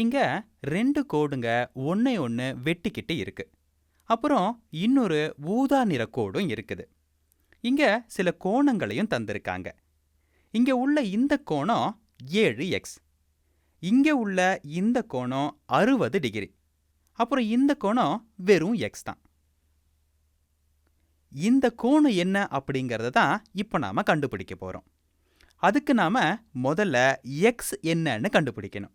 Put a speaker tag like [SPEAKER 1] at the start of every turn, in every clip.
[SPEAKER 1] இங்க ரெண்டு கோடுங்க ஒன்னை ஒன்று வெட்டிக்கிட்டு இருக்கு. அப்புறம் இன்னொரு ஊதா நிற கோடும் இருக்குது. இங்க சில கோணங்களையும் தந்திருக்காங்க. இங்க உள்ள இந்த கோணம் ஏழு எக்ஸ் இங்க உள்ள இந்த கோணம் அறுபது டிகிரி. அப்புறம் இந்த கோணம் வெறும் எக்ஸ் தான். இந்த கோணம் என்ன அப்படிங்கறத தான் இப்போ நாம கண்டுபிடிக்க போறோம். அதுக்கு நாம முதல்ல எக்ஸ் என்னன்னு கண்டுபிடிக்கணும்.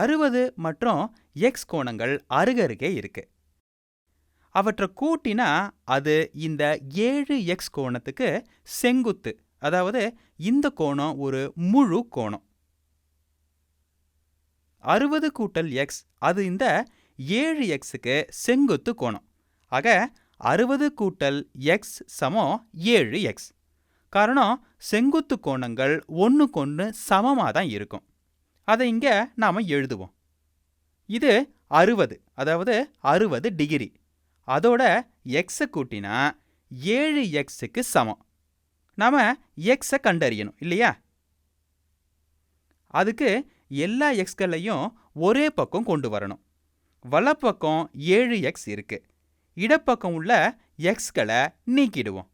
[SPEAKER 1] அறுபது மற்றும் எக்ஸ் கோணங்கள் அருகருகே இருக்கு. அவற்றை கூட்டினா அது இந்த ஏழு எக்ஸ் கோணத்துக்கு செங்குத்து அதாவது இந்த கோணம் ஒரு முழு கோணம். அறுபது கூட்டல் எக்ஸ் அது இந்த ஏழு எக்ஸுக்கு செங்குத்து கோணம். ஆக அறுபது கூட்டல் எக்ஸ் சமம் ஏழு எக்ஸ் காரணம் செங்குத்து கோணங்கள் ஒன்றுக்கொன்று சமமாக தான் இருக்கும். அதை இங்கே நாம் எழுதுவோம். இது அறுபது அதாவது அறுபது டிகிரி அதோட எக்ஸை கூட்டினா ஏழு எக்ஸுக்கு சமம். நாம் எக்ஸை கண்டறியணும் இல்லையா? அதுக்கு எல்லா எக்ஸ்களையும் ஒரே பக்கம் கொண்டு வரணும். வலப்பக்கம் ஏழு எக்ஸ் இருக்கு. இடப்பக்கம் உள்ள எக்ஸ்களை நீக்கிடுவோம்.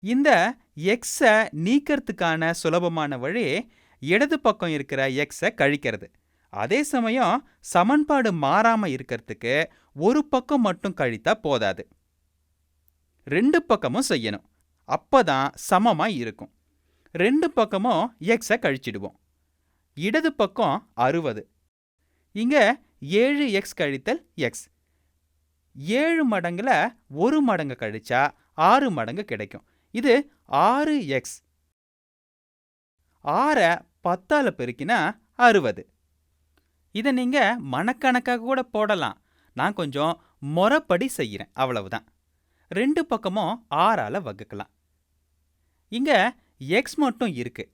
[SPEAKER 1] இந்த எக்ஸை நீக்கிறதுக்கான சுலபமான வழி இடது பக்கம் இருக்கிற எக்ஸை கழிக்கிறது. அதே சமயம் சமன்பாடு மாறாம இருக்கிறதுக்கு ஒரு பக்கம் மட்டும் கழித்தா போதாது. ரெண்டு பக்கமும் செய்யணும். அப்பதான் சமமா இருக்கும். ரெண்டு பக்கமும் எக்ஸை கழிச்சிடுவோம். இடது பக்கம் அறுபது. இங்க ஏழு எக்ஸ் கழித்தல் எக்ஸ் ஏழு மடங்குல ஒரு மடங்கு கழிச்சா ஆறு மடங்கு கிடைக்கும். இது ஆறு எக்ஸ் ஆறை பத்தால பெருக்கினா அறுபது. இதை நீங்க மனக்கணக்காக கூட போடலாம். நான் கொஞ்சம் முறப்படி செய்கிறேன் அவ்வளவுதான். ரெண்டு பக்கமும் ஆறால வகுக்கலாம். இங்க எக்ஸ் மட்டும் இருக்கு.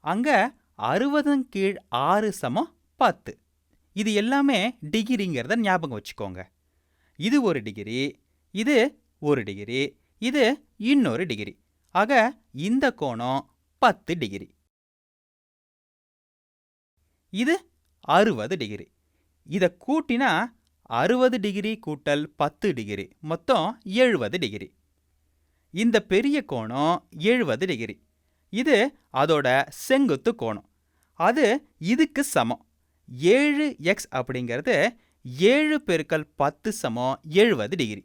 [SPEAKER 1] அங்க அறுபதும் கீழ் ஆறு சமம் பத்து. இது எல்லாமே டிகிரிங்கிறத ஞாபகம் வச்சுக்கோங்க. இது ஒரு டிகிரி இது ஒரு டிகிரி இது இன்னொரு டிகிரி. ஆக இந்த கோணம் பத்து டிகிரி. இது அறுபது டிகிரி இதை கூட்டினா அறுபது டிகிரி கூட்டல் பத்து டிகிரி மொத்தம் எழுபது டிகிரி இந்த பெரிய கோணம் எழுபது டிகிரி இது அதோட செங்குத்து கோணம். அது இதுக்கு சமம். ஏழு எக்ஸ் அப்படிங்கிறது ஏழு பெருக்கல் பத்து சமம் எழுபது டிகிரி